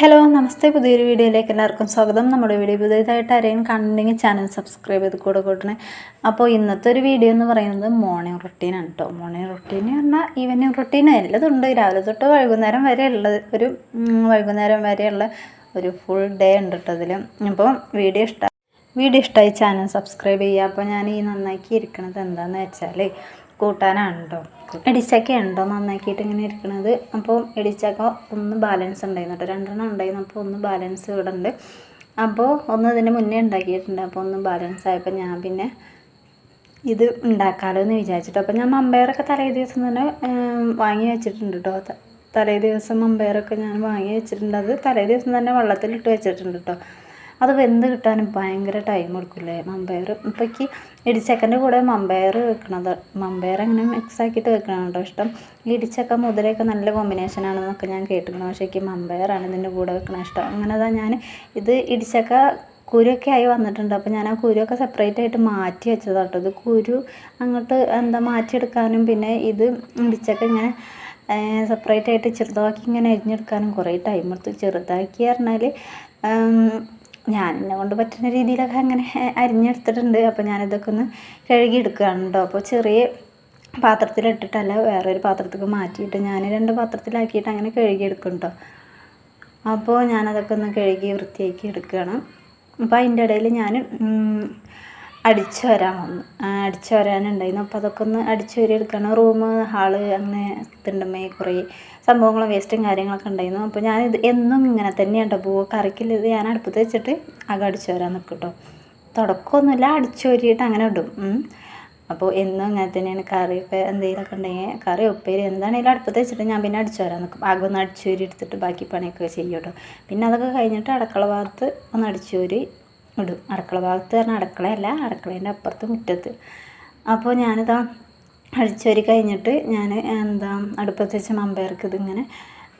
Hello നമസ്തേ. പുതിയൊരു വീഡിയോയിലേക്ക് എല്ലാവർക്കും സ്വാഗതം. നമ്മുടെ വീഡിയോ പുതിയതായിട്ട് ആരെയും കണ്ടെങ്കിൽ ചാനൽ സബ്സ്ക്രൈബ് ചെയ്ത് കൂടെ കൂട്ടണേ. അപ്പോൾ ഇന്നത്തെ ഒരു വീഡിയോ എന്ന് പറയുന്നത് മോർണിംഗ് റൊട്ടീനാണ് കേട്ടോ മോർണിംഗ് റൊട്ടീൻ എന്ന് പറഞ്ഞാൽ ഈവനിങ് റൊട്ടീൻ ഉണ്ട് രാവിലെ തൊട്ട് വൈകുന്നേരം വരെ ഉള്ളത് ഒരു വൈകുന്നേരം വരെയുള്ള ഒരു ഫുൾ ഡേ ഉണ്ട് കേട്ടോ അതിൽ അപ്പോൾ വീഡിയോ ഇഷ്ടം വീഡിയോ ഇഷ്ടമായി ചാനൽ സബ്സ്ക്രൈബ് ചെയ്യുക. അപ്പോൾ ഞാൻ ഈ നന്നാക്കി ഇരിക്കണത് എന്താണെന്ന് വെച്ചാൽ കൂട്ടാനാണ് കേട്ടോ ഇടിച്ചക്ക ഉണ്ടോ? നന്നാക്കിയിട്ട് ഇങ്ങനെ ഇരിക്കുന്നത് അപ്പോൾ ഇടിച്ചക്ക ഒന്ന് ബാലൻസ് ഉണ്ടായിരുന്നു കേട്ടോ. രണ്ടെണ്ണം ഉണ്ടായിരുന്നു. അപ്പോൾ ഒന്ന് ബാലൻസ് ഇവിടെ ഉണ്ട്. അപ്പോൾ ഒന്ന് ഇതിന് മുന്നേ ഉണ്ടാക്കിയിട്ടുണ്ട്. അപ്പോൾ ഒന്ന് ബാലൻസ് ആയപ്പോൾ ഞാൻ പിന്നെ ഇത് ഉണ്ടാക്കാമല്ലോ എന്ന് വിചാരിച്ചിട്ട്. അപ്പോൾ ഞാൻ മമ്പയറൊക്കെ തലേ ദിവസം തന്നെ വാങ്ങി വെച്ചിട്ടുണ്ട് കേട്ടോ. തലേ ദിവസം മമ്പയറൊക്കെ ഞാൻ വാങ്ങി വെച്ചിട്ടുണ്ട്. അത് തലേ ദിവസം തന്നെ വെള്ളത്തിലിട്ട് വെച്ചിട്ടുണ്ട് കേട്ടോ. അത് വെന്ത് കിട്ടാനും ഭയങ്കര ടൈം എടുക്കില്ലേ? മമ്പയർ ഇപ്പോൾ ഇടിച്ചക്കന്റെ കൂടെ മമ്പയർ വെക്കണത്. മമ്പയർ അങ്ങനെ മിക്സ് ആക്കിയിട്ട് വെക്കണം കേട്ടോ ഇഷ്ടം. ഈ ഇടിച്ചക്ക മുതലൊക്കെ നല്ല കോമ്പിനേഷൻ ആണെന്നൊക്കെ ഞാൻ കേട്ടിരുന്നു പക്ഷേ എനിക്ക് മമ്പയറാണ് ഇതിന്റെ കൂടെ വെക്കണ ഇഷ്ടം. അങ്ങനെ തന്നെ ഞാൻ ഇത് ഇടിച്ചക്ക കുരുവൊക്കെ ആയി വന്നിട്ടുണ്ട്. അപ്പോൾ ഞാൻ ആ കുരുവൊക്കെ സെപ്പറേറ്റ് ആയിട്ട് മാറ്റി വെച്ചത് കേട്ടോ ഇത് കുരു അങ്ങോട്ട് എന്താ മാറ്റിയെടുക്കാനും പിന്നെ ഇത് ഇടിച്ചക്ക ഇങ്ങനെ സെപ്പറേറ്റ് ആയിട്ട് ചെറുതാക്കി ഇങ്ങനെ അരിഞ്ഞെടുക്കാനും കുറേ ടൈം എടുത്ത്. ചെറുതാക്കി പറഞ്ഞാൽ ഞാൻ എന്നെ കൊണ്ട് പറ്റുന്ന രീതിയിലൊക്കെ അങ്ങനെ അരിഞ്ഞെടുത്തിട്ടുണ്ട്. അപ്പോൾ ഞാനിതൊക്കെ ഒന്ന് കഴുകിയെടുക്കുകയാണ് കേട്ടോ അപ്പോൾ ചെറിയ പാത്രത്തിലിട്ടിട്ടല്ല വേറൊരു പാത്രത്തേക്ക് മാറ്റിയിട്ട് ഞാൻ രണ്ട് പാത്രത്തിലാക്കിയിട്ട് അങ്ങനെ കഴുകിയെടുക്കും കേട്ടോ അപ്പോൾ ഞാനതൊക്കെ ഒന്ന് കഴുകി വൃത്തിയാക്കി എടുക്കുകയാണ്. അപ്പോൾ അതിന്റെ ഇടയിൽ ഞാൻ അടിച്ചു വരാൻ വന്നു. അടിച്ചു വരാനുണ്ടായിരുന്നു. അപ്പോൾ അതൊക്കെ ഒന്ന് അടിച്ചു വരി എടുക്കണം റൂം ഹാൾ അങ്ങനെ തിണ്ടുമേ കുറേ സംഭവങ്ങളും വേസ്റ്റും കാര്യങ്ങളൊക്കെ ഉണ്ടായിരുന്നു. അപ്പോൾ ഞാനിത് എന്നും ഇങ്ങനെ തന്നെയാണ് കേട്ടോ പൂവൊക്കെ കറിക്കിൽ ഇത് ഞാൻ അടുപ്പത്ത് വെച്ചിട്ട് അകം അടിച്ചു വരാൻ നിൽക്കും കേട്ടോ തുടക്കമൊന്നുമില്ല അടിച്ചു വരിയിട്ട് അങ്ങനെ ഇടും. അപ്പോൾ എന്നും അങ്ങനെ തന്നെയാണ് കറിയൊക്കെ എന്തെങ്കിലുമൊക്കെ ഉണ്ടെങ്കിൽ കറി ഉപ്പേരി എന്താണെങ്കിലും അടുപ്പത്ത് വെച്ചിട്ട് ഞാൻ പിന്നെ അടിച്ചു വരാൻ നിൽക്കും. ആകെ ഒന്ന് അടിച്ചു വരി എടുത്തിട്ട് ബാക്കി പണിയൊക്കെ ചെയ്യും കേട്ടോ പിന്നെ അതൊക്കെ കഴിഞ്ഞിട്ട് അടുക്കള ഭാഗത്ത് ഒന്ന് അടിച്ചു വരി ഇടും. അടുക്കള ഭാഗത്ത് പറഞ്ഞാൽ അടുക്കളയല്ല അടുക്കളേന്റെ അപ്പുറത്ത് മുറ്റത്ത്. അപ്പോൾ ഞാനിതാ അഴിച്ചൊരു കഴിഞ്ഞിട്ട് ഞാൻ എന്താ അടുപ്പത്ത് വെച്ച മമ്പയർക്ക് ഇതിങ്ങനെ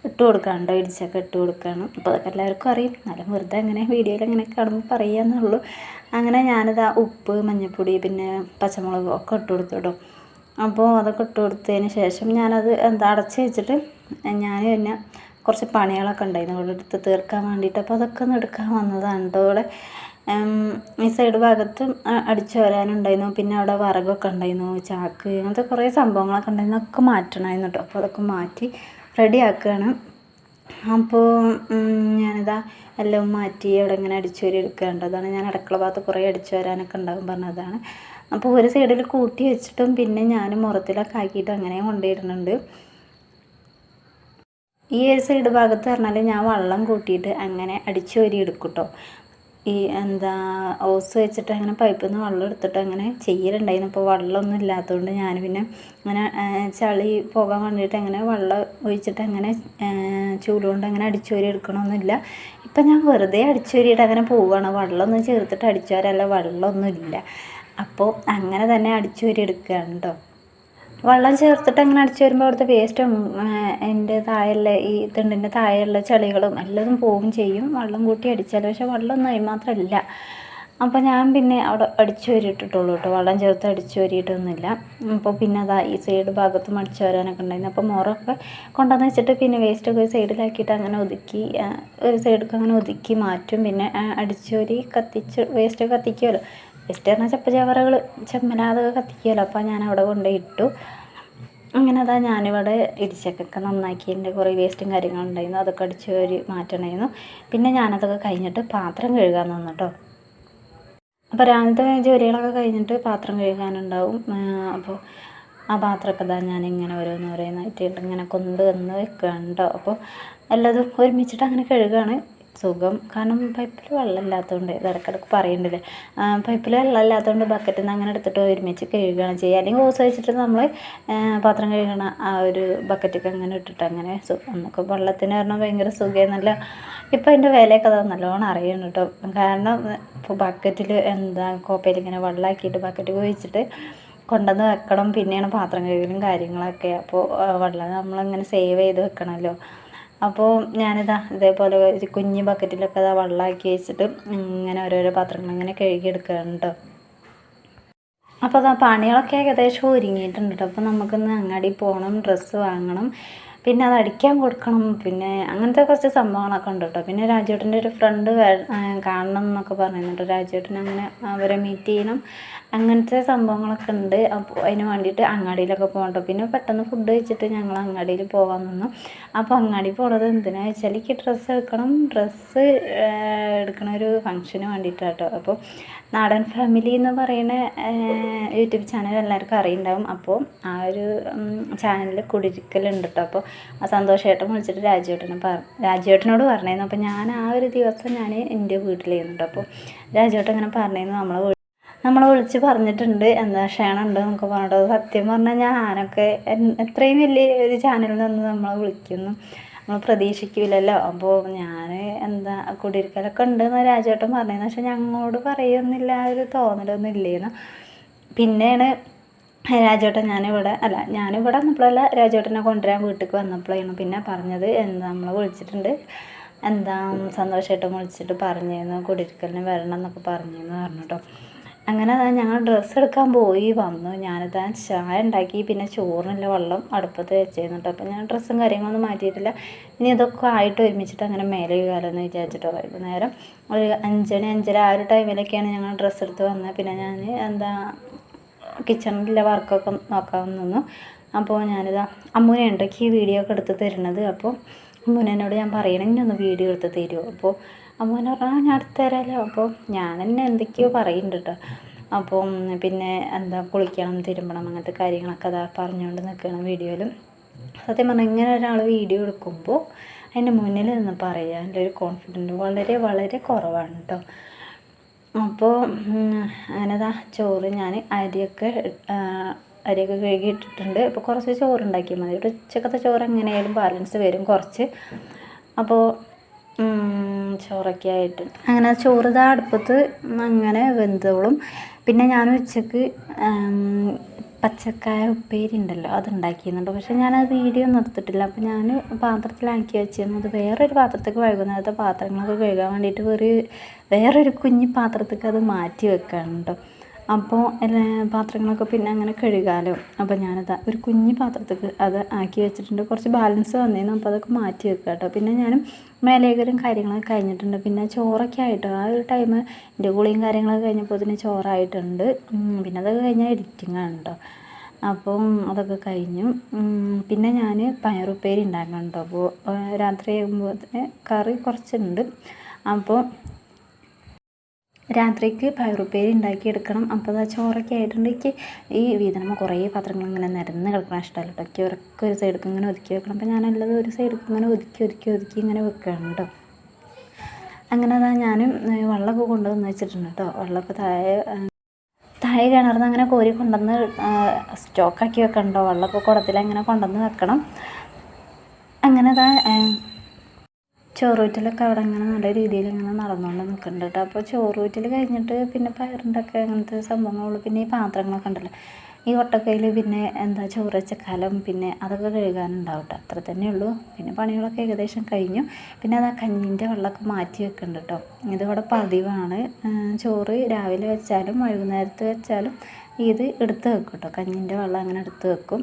ഇട്ട് കൊടുക്കാനുണ്ടോ. ഇടിച്ചൊക്കെ ഇട്ട് കൊടുക്കുകയാണ് അപ്പോൾ അതൊക്കെ എല്ലാവർക്കും അറിയും. എന്നാലും വെറുതെ അങ്ങനെ വീഡിയോയിൽ അങ്ങനെ കാണുമ്പോൾ പറയുകയെന്നുള്ളൂ അങ്ങനെ ഞാനിതാ ഉപ്പ് മഞ്ഞൾപ്പൊടി പിന്നെ പച്ചമുളക് ഒക്കെ ഇട്ട് കൊടുത്തു കേട്ടോ. അപ്പോൾ അതൊക്കെ ഇട്ട് കൊടുത്തതിന് ശേഷം ഞാനത് എന്താ അടച്ച് വെച്ചിട്ട് ഞാൻ പിന്നെ കുറച്ച് പണികളൊക്കെ ഉണ്ടായിരുന്നു. അവിടെ എടുത്ത് തീർക്കാൻ വേണ്ടിയിട്ട്. അപ്പോൾ അതൊക്കെ ഒന്ന് എടുക്കാൻ വന്നതാണ് കേട്ടോ ഈ സൈഡ് ഭാഗത്ത് അടിച്ചു വരാനുണ്ടായിരുന്നു. പിന്നെ അവിടെ വിറകൊക്കെ ഉണ്ടായിരുന്നു ചാക്ക് അങ്ങനത്തെ കുറേ സംഭവങ്ങളൊക്കെ ഉണ്ടായിരുന്നു. അതൊക്കെ മാറ്റണമായിരുന്നു കേട്ടോ. അപ്പോൾ അതൊക്കെ മാറ്റി റെഡി ആക്കുകയാണ്. അപ്പോൾ ഞാനിതാ എല്ലാം മാറ്റി അവിടെ ഇങ്ങനെ അടിച്ചു വരി എടുക്കേണ്ടതാണ് ഞാൻ അടുക്കള ഭാഗത്ത് കുറേ അടിച്ചു വരാനൊക്കെ ഉണ്ടാകും പറഞ്ഞതാണ്. അപ്പോൾ ഒരു സൈഡിൽ കൂട്ടി വെച്ചിട്ടും പിന്നെ ഞാൻ മുറത്തിലൊക്കെ ആക്കിയിട്ട് അങ്ങനെ കൊണ്ടുവരുന്നുണ്ട്. ഈ ഒരു സൈഡ് ഭാഗത്ത് പറഞ്ഞാൽ ഞാൻ വെള്ളം കൂട്ടിയിട്ട് അങ്ങനെ അടിച്ചു വരി എടുക്കും കേട്ടോ. ഈ എന്താ ഓസ് വെച്ചിട്ട് അങ്ങനെ പൈപ്പിൽ നിന്ന് വെള്ളം എടുത്തിട്ട് അങ്ങനെ ചെയ്യലുണ്ടായിരുന്നു. അപ്പോൾ വെള്ളമൊന്നും ഇല്ലാത്തതുകൊണ്ട് ഞാൻ പിന്നെ അങ്ങനെ ചളി പോകാൻ വേണ്ടിയിട്ട് അങ്ങനെ വെള്ളം ഒഴിച്ചിട്ട് അങ്ങനെ ആ, ചൂടുകൊണ്ട് അങ്ങനെ അടിച്ചോരി എടുക്കണമെന്നില്ല ഇപ്പം ഞാൻ വെറുതെ അടിച്ചോരിയിട്ട് അങ്ങനെ പോവുകയാണ് വെള്ളമൊന്നും ചേർത്തിട്ട് അടിച്ചോരല്ല വെള്ളമൊന്നുമില്ല. അപ്പോൾ അങ്ങനെ തന്നെ അടിച്ചോരി എടുക്കുകയാണ് കേട്ടോ വെള്ളം ചേർത്തിട്ട് അങ്ങനെ അടിച്ചു വരുമ്പോൾ അവിടുത്തെ വേസ്റ്റും എന്റെ താഴെയുള്ള ഈ തിണ്ടിന്റെ താഴെയുള്ള ചെളികളും എല്ലതും പോവും ചെയ്യും. വെള്ളം കൂട്ടി അടിച്ചാൽ പക്ഷേ വെള്ളമൊന്നും അതിന് മാത്രമല്ല അപ്പോൾ ഞാൻ പിന്നെ അവിടെ അടിച്ചു വരിട്ടിട്ടുള്ളൂ കേട്ടോ വെള്ളം ചേർത്ത് അടിച്ചു വരിയിട്ടൊന്നുമില്ല അപ്പോൾ പിന്നെ അതാ ഈ സൈഡ് ഭാഗത്തും അടിച്ചു വരാനൊക്കെ ഉണ്ടായിരുന്നു. അപ്പോൾ മുറൊക്കെ കൊണ്ടുവന്ന് വെച്ചിട്ട് പിന്നെ വേസ്റ്റൊക്കെ ഒരു സൈഡിലാക്കിയിട്ട് അങ്ങനെ ഒതുക്കി ഒരു സൈഡൊക്കെ അങ്ങനെ ഒതുക്കി മാറ്റും. പിന്നെ അടിച്ചു വരി കത്തിച്ച് വേസ്റ്റ് കത്തിക്കുമല്ലോ വേസ്റ്റ് പറഞ്ഞാൽ ചപ്പ ചവറകൾ ചെമ്മല കത്തിക്കുമല്ലോ അപ്പോൾ ഞാൻ അവിടെ കൊണ്ടുപോയി ഇട്ടു. അങ്ങനെ അതാ ഞാനിവിടെ ഇടിച്ചക്കൊക്കെ നന്നാക്കി എന്റെ കുറേ വേസ്റ്റും കാര്യങ്ങളും ഉണ്ടായിരുന്നു. അതൊക്കെ അടിച്ച് ഒരു മാറ്റണമായിരുന്നു. പിന്നെ ഞാനതൊക്കെ കഴിഞ്ഞിട്ട് പാത്രം കഴുകാൻ നിന്നു കേട്ടോ അപ്പോൾ രാവിലത്തെ ജോലികളൊക്കെ കഴിഞ്ഞിട്ട് പാത്രം കഴുകാനുണ്ടാവും. അപ്പോൾ ആ പാത്രമൊക്കെ ഇതാ ഞാനിങ്ങനെ ഓരോന്ന് ഓരോന്നായിട്ട് ഇങ്ങനെ കൊണ്ടുവന്ന് വെക്കുകയാണ് കേട്ടോ അപ്പോൾ എല്ലാതും ഒരുമിച്ചിട്ട് അങ്ങനെ കഴുകുകയാണ് സുഖം. കാരണം പൈപ്പിൽ വെള്ളമില്ലാത്തതുകൊണ്ട് ഇടയ്ക്കിടയ്ക്ക് പറയുന്നുണ്ടല്ലേ പൈപ്പിൽ വെള്ളമില്ലാത്തതുകൊണ്ട് ബക്കറ്റിൽ നിന്ന് അങ്ങനെ എടുത്തിട്ട് ഒരുമിച്ച് കഴുകുകയാണ് ചെയ്യുക. അല്ലെങ്കിൽ ഓസ് വെച്ചിട്ട് നമ്മൾ പാത്രം കഴുകണ ആ ഒരു ബക്കറ്റൊക്കെ അങ്ങനെ ഇട്ടിട്ട് അങ്ങനെ സുഖം. നമുക്ക് വെള്ളത്തിന് പറഞ്ഞാൽ ഭയങ്കര നല്ല ഇപ്പം അതിന്റെ വിലയൊക്കെ അതാ നല്ലോണം അറിയണം കേട്ടോ കാരണം ഇപ്പോൾ ബക്കറ്റിൽ എന്താ കോപ്പയിൽ ഇങ്ങനെ വെള്ളമാക്കിയിട്ട് ബക്കറ്റ് ഒഴിച്ചിട്ട് കൊണ്ടുവന്ന് വെക്കണം. പിന്നെയാണ് പാത്രം കഴുകലും കാര്യങ്ങളൊക്കെ. അപ്പോൾ വെള്ളം നമ്മളിങ്ങനെ സേവ് ചെയ്ത് വെക്കണമല്ലോ അപ്പോൾ ഞാനിതാ ഇതേപോലെ ഒരു കുഞ്ഞ് ബക്കറ്റിലൊക്കെ അതാ വെള്ളമാക്കി വെച്ചിട്ട് ഇങ്ങനെ ഓരോരോ പാത്രങ്ങൾ ഇങ്ങനെ കഴുകിയെടുക്കുകയാണ് കേട്ടോ അപ്പോൾ അതാ പണികളൊക്കെ ഏകദേശം ഒരുങ്ങിയിട്ടുണ്ട് കേട്ടോ അപ്പോൾ നമുക്കിന്ന് അങ്ങാടി പോകണം ഡ്രസ്സ് വാങ്ങണം പിന്നെ അത് അടിക്കാൻ കൊടുക്കണം പിന്നെ അങ്ങനത്തെ കുറച്ച് സംഭവങ്ങളൊക്കെ ഉണ്ട് കേട്ടോ പിന്നെ രാജേട്ടന്റെ ഒരു ഫ്രണ്ട് കാണണം എന്നൊക്കെ പറയുന്നുണ്ട് രാജേട്ടൻ അങ്ങനെ അവരെ മീറ്റ് ചെയ്യണം. അങ്ങനത്തെ സംഭവങ്ങളൊക്കെ ഉണ്ട്. അപ്പോൾ അതിന് വേണ്ടിയിട്ട് അങ്ങാടിയിലൊക്കെ പോകണ്ടോ പിന്നെ പെട്ടെന്ന് ഫുഡ് കഴിച്ചിട്ട് ഞങ്ങൾ അങ്ങാടിയിൽ പോകാൻ നിന്നു. അപ്പോൾ അങ്ങാടി പോണത് എന്തിനാ വെച്ചാൽ എനിക്ക് ഡ്രസ്സ് എടുക്കണം. ഡ്രസ്സ് എടുക്കണ ഒരു ഫംഗ്ഷന് വേണ്ടിയിട്ടാണ് കേട്ടോ അപ്പോൾ നാടൻ ഫാമിലി എന്ന് പറയുന്ന യൂട്യൂബ് ചാനൽ എല്ലാവർക്കും അറിയുണ്ടാവും. അപ്പോൾ ആ ഒരു ചാനലിൽ കുടിരിക്കലുണ്ട് കേട്ടോ അപ്പോൾ ആ സന്തോഷേട്ടൻ വിളിച്ചിട്ട് രാജുവേട്ടനെ പറ രാജുവേട്ടനോട് പറഞ്ഞിരുന്നു. അപ്പോൾ ഞാൻ ആ ഒരു ദിവസം ഞാൻ എന്റെ വീട്ടിലായിരുന്നു അപ്പോൾ രാജുവേട്ടൻ ഇങ്ങനെ പറഞ്ഞിരുന്നു നമ്മളെ നമ്മളെ വിളിച്ച് പറഞ്ഞിട്ടുണ്ട് എന്താ ക്ഷണമുണ്ട് നമുക്ക് പറഞ്ഞിട്ട്. സത്യം പറഞ്ഞാൽ ഞാനൊക്കെ എത്രയും വലിയ ഒരു ചാനലിൽ നിന്ന് നമ്മളെ വിളിക്കുന്നു. നമ്മൾ പ്രതീക്ഷിക്കില്ലല്ലോ അപ്പോൾ ഞാൻ എന്താ കുടിയിരിക്കലൊക്കെ ഉണ്ടെന്ന് രാജേട്ടൻ പറഞ്ഞതെന്ന് പക്ഷെ ഞങ്ങളോട് പറയുന്നില്ല ഒരു തോന്നലൊന്നും ഇല്ലേന്ന്. പിന്നെയാണ് രാജേട്ടൻ ഞാനിവിടെ അല്ല ഞാനിവിടെ വന്നപ്പോഴല്ല രാജേട്ടനെ കൊണ്ടുവരാൻ വീട്ടിലേക്ക് വന്നപ്പോഴാണ് പിന്നെ പറഞ്ഞത് എന്താ നമ്മളെ വിളിച്ചിട്ടുണ്ട്. എന്താ സന്തോഷമായിട്ടും വിളിച്ചിട്ട് പറഞ്ഞിരുന്നു കുടിയിരിക്കലിന് വരണം എന്നൊക്കെ പറഞ്ഞിരുന്നു പറഞ്ഞു കേട്ടോ അങ്ങനെ ഞങ്ങൾ ഡ്രസ്സ് എടുക്കാൻ പോയി വന്നു. ഞാനിതാ ചായ ഉണ്ടാക്കി പിന്നെ ചോറിനുള്ള വെള്ളം അടുപ്പത്ത് വെച്ചിരുന്നുണ്ട് അപ്പം അപ്പോൾ ഞാൻ ഡ്രസ്സും കാര്യങ്ങളൊന്നും മാറ്റിയിട്ടില്ല. ഇനി ഇതൊക്കെ ആയിട്ട് ഒരുമിച്ചിട്ട് അങ്ങനെ മേലെ കയറുമെന്ന് വിചാരിച്ചിട്ടോ വൈകുന്നേരം ഒരു അഞ്ചണി അഞ്ചര ആ ഒരു ടൈമിലൊക്കെയാണ് ഞങ്ങൾ ഡ്രസ്സ് എടുത്ത് വന്നത്. പിന്നെ ഞാൻ എന്താ കിച്ചണിലെ വർക്കൊക്കെ നോക്കാൻ നിന്നു. അപ്പോൾ ഞാനിതാ അമ്മൂനെ ഉണ്ടാക്കി വീഡിയോ ഒക്കെ എടുത്ത് തരുന്നത്. അപ്പോൾ അമ്മൂനോട് ഞാൻ പറയണമെങ്കിൽ ഒന്ന് വീഡിയോ എടുത്ത് തരുമോ അപ്പോൾ അമ്മൂന് പറഞ്ഞാൽ ഞാൻ എടുത്ത് തരാമല്ലോ അപ്പോൾ ഞാൻ തന്നെ എന്തൊക്കെയോ പറയുന്നുണ്ട് കേട്ടോ അപ്പം പിന്നെ എന്താ കുളിക്കണം തിരുമ്പണം അങ്ങനത്തെ കാര്യങ്ങളൊക്കെ അതാ പറഞ്ഞുകൊണ്ട് നിൽക്കണം വീഡിയോയിലും. സത്യം പറഞ്ഞാൽ ഇങ്ങനെ ഒരാൾ വീഡിയോ എടുക്കുമ്പോൾ അതിന്റെ മുന്നിൽ നിന്ന് പറയാൻ എന്റെ ഒരു കോൺഫിഡന്റ് വളരെ വളരെ കുറവാണ് കേട്ടോ അപ്പോൾ അങ്ങനെതാ ചോറ് ഞാൻ അരിയൊക്കെ അരിയൊക്കെ കഴുകി ഇട്ടിട്ടുണ്ട്. അപ്പോൾ കുറച്ച് ചോറ് ഉണ്ടാക്കിയാൽ മതി. ഒരു ഉച്ചക്കത്തെ ചോറ് എങ്ങനെയായാലും ബാലൻസ് വരും കുറച്ച്. അപ്പോൾ ചോറൊക്കെ ആയിട്ട് അങ്ങനെ ചോറ് ഇതാ അടുപ്പത്ത് അങ്ങനെ വെന്തോളും. പിന്നെ ഞാൻ ഉച്ചയ്ക്ക് പച്ചക്കായ ഉപ്പേരി ഉണ്ടല്ലോ അത് ഉണ്ടാക്കിയിരുന്നുണ്ട് പക്ഷേ ഞാനത് വീഡിയോ ഒന്നും എടുത്തിട്ടില്ല. അപ്പോൾ ഞാൻ പാത്രത്തിലാക്കി വെച്ചിരുന്നു. അത് വേറൊരു പാത്രത്തേക്ക് വൈകുന്നേരത്തെ പാത്രങ്ങളൊക്കെ കഴുകാൻ വേണ്ടിയിട്ട് ഒരു വേറൊരു കുഞ്ഞു പാത്രത്തേക്ക് അത് മാറ്റി വെക്കുകയാണ് കേട്ടോ അപ്പോൾ എല്ലാ പാത്രങ്ങളൊക്കെ പിന്നെ അങ്ങനെ കഴുകാലോ. അപ്പോൾ ഞാനത് ഒരു കുഞ്ഞു പാത്രത്തേക്ക് അത് ആക്കി വെച്ചിട്ടുണ്ട്. കുറച്ച് ബാലൻസ് വന്നിരുന്നു അപ്പോൾ അതൊക്കെ മാറ്റി വെക്കുക കേട്ടോ. പിന്നെ ഞാനും മേലേകരും കാര്യങ്ങളൊക്കെ കഴിഞ്ഞിട്ടുണ്ട്. പിന്നെ ചോറൊക്കെ ആയിട്ട്. ആ ഒരു ടൈം എന്റെ കുളിയും കാര്യങ്ങളൊക്കെ കഴിഞ്ഞപ്പോൾ ഇതിന് ചോറായിട്ടുണ്ട് പിന്നെ അതൊക്കെ കഴിഞ്ഞാൽ എഡിറ്റിംഗ് ആണ് കേട്ടോ. അപ്പം അതൊക്കെ കഴിഞ്ഞു. പിന്നെ ഞാൻ പയറുപ്പേരി ഉണ്ടാക്കണം കേട്ടോ. അപ്പോൾ രാത്രി ആകുമ്പോൾ കറി കുറച്ചുണ്ട്. അപ്പോൾ രാത്രിക്ക് പയറുപ്പേരി ഉണ്ടാക്കിയെടുക്കണം. അപ്പോൾ ആ ചോറൊക്കെ ആയിട്ടുണ്ടെങ്കിൽ ഈ വീതനമ്മ കുറേ പാത്രങ്ങൾ ഇങ്ങനെ നിരന്ന് കിടക്കണം ഇഷ്ടമല്ല കേട്ടോ. ഒക്കെ ഒരു സൈഡ് ഇങ്ങനെ ഒതുക്കി വെക്കണം. അപ്പോൾ ഞാനുള്ളത് ഒരു സൈഡ് ഇങ്ങനെ ഒതുക്കി ഒതുക്കി ഒതുക്കി ഇങ്ങനെ വെക്കണം അങ്ങനെ അതാ ഞാനും വെള്ളമൊക്കെ കൊണ്ടുവന്ന് വെച്ചിട്ടുണ്ട് കേട്ടോ. വെള്ളമൊക്കെ താഴെ താഴെ കിണർന്ന് അങ്ങനെ കോരി കൊണ്ടുവന്ന് സ്റ്റോക്കാക്കി വെക്കണ്ടോ വെള്ളമൊക്കെ കുടത്തിൽ അങ്ങനെ കൊണ്ടുവന്ന് വെക്കണം. അങ്ങനെ അതാ ചോറൂറ്റലൊക്കെ അവിടെ അങ്ങനെ നല്ല രീതിയിൽ ഇങ്ങനെ നടന്നുകൊണ്ട് നിൽക്കുന്നുണ്ട് കേട്ടോ. അപ്പോൾ ചോറൂറ്റൽ കഴിഞ്ഞിട്ട് പിന്നെ പയറിന്റെയൊക്കെ അങ്ങനത്തെ സംഭവങ്ങളുള്ളൂ പിന്നെ ഈ പാത്രങ്ങളൊക്കെ ഉണ്ടല്ലോ ഈ ഒട്ടക്കയിൽ പിന്നെ എന്താ ചോറ് വെച്ചക്കാലം പിന്നെ അതൊക്കെ കഴുകാനുണ്ടാവും കേട്ടോ. അത്ര തന്നെ ഉള്ളൂ. പിന്നെ പണികളൊക്കെ ഏകദേശം കഴിഞ്ഞു. പിന്നെ അത് ആ കഞ്ഞിന്റെ വെള്ളമൊക്കെ മാറ്റി വെക്കുന്നുണ്ട് കേട്ടോ. ഇതിവിടെ പതിവാണ്. ചോറ് രാവിലെ വെച്ചാലും വൈകുന്നേരത്ത് വെച്ചാലും ഇത് എടുത്ത് വെക്കും കേട്ടോ. കഞ്ഞിന്റെ വെള്ളം അങ്ങനെ എടുത്ത് വെക്കും.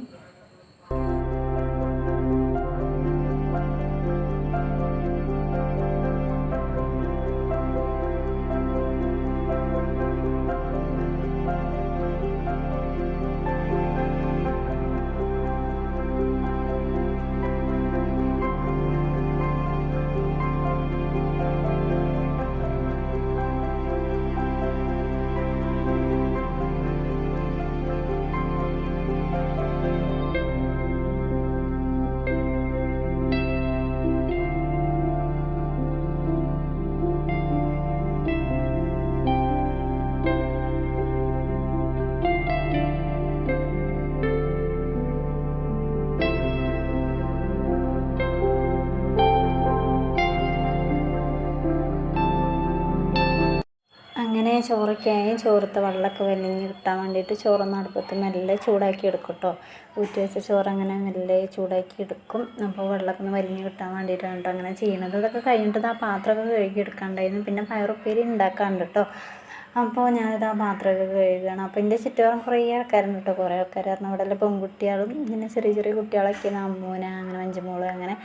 അങ്ങനെ ചോറൊക്കെയായി ചോറത്തെ വെള്ളമൊക്കെ വലിഞ്ഞ് കിട്ടാൻ വേണ്ടിയിട്ട് ചോറൊന്ന് അടുപ്പത്ത് മെല്ലെ ചൂടാക്കി എടുക്കും കേട്ടോ ഊറ്റി വെച്ച ചോറ് അങ്ങനെ മെല്ലെ ചൂടാക്കി എടുക്കും. അപ്പോൾ വെള്ളമൊക്കെ ഒന്ന് വലിഞ്ഞ് കിട്ടാൻ വേണ്ടിയിട്ടാണ് കേട്ടോ അങ്ങനെ ചെയ്യണത്. ഇതൊക്കെ കഴിഞ്ഞിട്ട് ആ പാത്രമൊക്കെ കഴുകി എടുക്കാണ്ടായിരുന്നു. പിന്നെ പയറുപ്പേരി ഉണ്ടാക്കാണ്ട് കേട്ടോ അപ്പോൾ ഞാനിത് ആ പാത്രമൊക്കെ കഴുകുകയാണ് അപ്പോൾ എന്റെ ചുറ്റുപാടും കുറേ ആൾക്കാരുണ്ട് കേട്ടോ കുറേ പറഞ്ഞാൽ അവിടെ എല്ലാം പെൺകുട്ടികളും ഇങ്ങനെ ചെറിയ ചെറിയ കുട്ടികളൊക്കെയാണ് അമ്മൂന അങ്ങനെ മഞ്ചമോൾ അങ്ങനെ.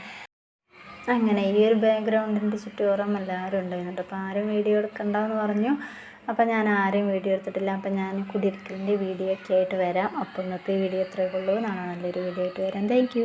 അങ്ങനെ ഈ ഒരു ബാക്ക്ഗ്രൗണ്ടിന്റെ ചുറ്റുപാടും എല്ലാവരും ഉണ്ടായിരുന്നുണ്ട് അപ്പോൾ ആരും വീഡിയോ എടുക്കണ്ടെന്ന് പറഞ്ഞു. അപ്പോൾ ഞാൻ ആരെയും വീഡിയോ എടുത്തിട്ടില്ല. അപ്പം ഞാൻ കുടിയിരിക്കലിന്റെ വീഡിയോ ഒക്കെ ആയിട്ട് വരാം. അപ്പോൾ ഇന്നത്തെ വീഡിയോ ഇത്രയേ ഉള്ളൂ. നാളെ നല്ലൊരു വീഡിയോ ആയിട്ട് വരാം. താങ്ക്